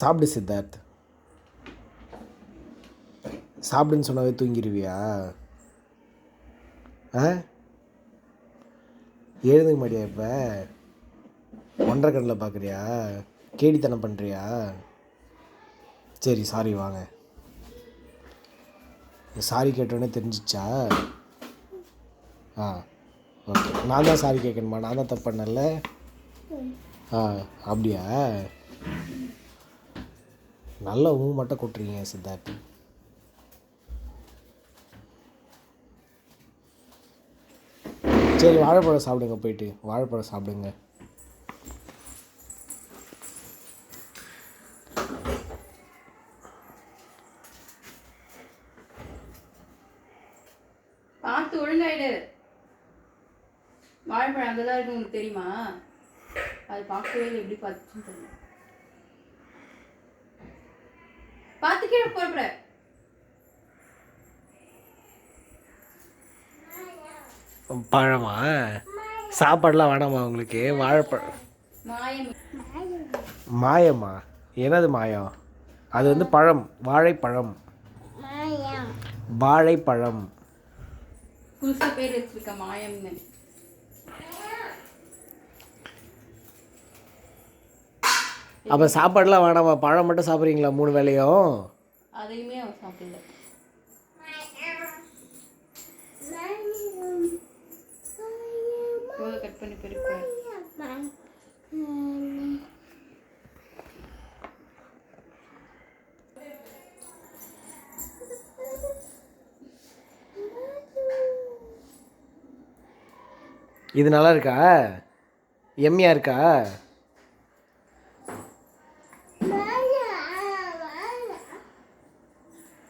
சாப்பிடு சித்தார்த். சாப்பிடுன்னு சொன்னாவே தூங்கிடுவியா ஆ? எழுதுக்க மாட்டியா இப்போ? ஒன்றரை கடலில் பார்க்குறியா கேடித்தனம் பண்ணுறியா சரி சாரி வாங்க. சாரி கேட்டோன்னே தெரிஞ்சிச்சா? ஆ ஓகே நான் தான் சாரி கேட்கணுமா நான் தான் தப்பு பண்ணல? ஆ அப்படியா? நல்ல ஊ மட்டும் கொட்டுறீங்க சித்தார்த்தி. சரி வாழைப்பழம் சாப்பிடுங்க போயிட்டு. வாழைப்பழம் சாப்பிடுங்க. பார்த்து ஒழுங்காயிடு. வாழைப்பழம் அங்கே தான் இருக்கு உங்களுக்கு தெரியுமா? அது பார்க்கவே எப்படி பார்த்துச்சுன்னு தெரியும் பார்த்து கீழே போடுற பழமா? சாப்பாடுலாம் வேணாமா உங்களுக்கு? வாழைப்பழம் மாயம். மாயமா? என்னது மாயம்? அது வந்து பழம். வாழைப்பழம். வாழைப்பழம். புதுசாக பேர் வச்சிருக்க மாயம்னு. அப்போ சாப்பாடுலாம் வேணாமா? பழம் மட்டும் சாப்பிட்றீங்களா மூணு வேளையும்? அதையுமே அவன் சாப்பிடல. கட் பண்ணி இது நல்லா இருக்கா? எம்மியா இருக்கா?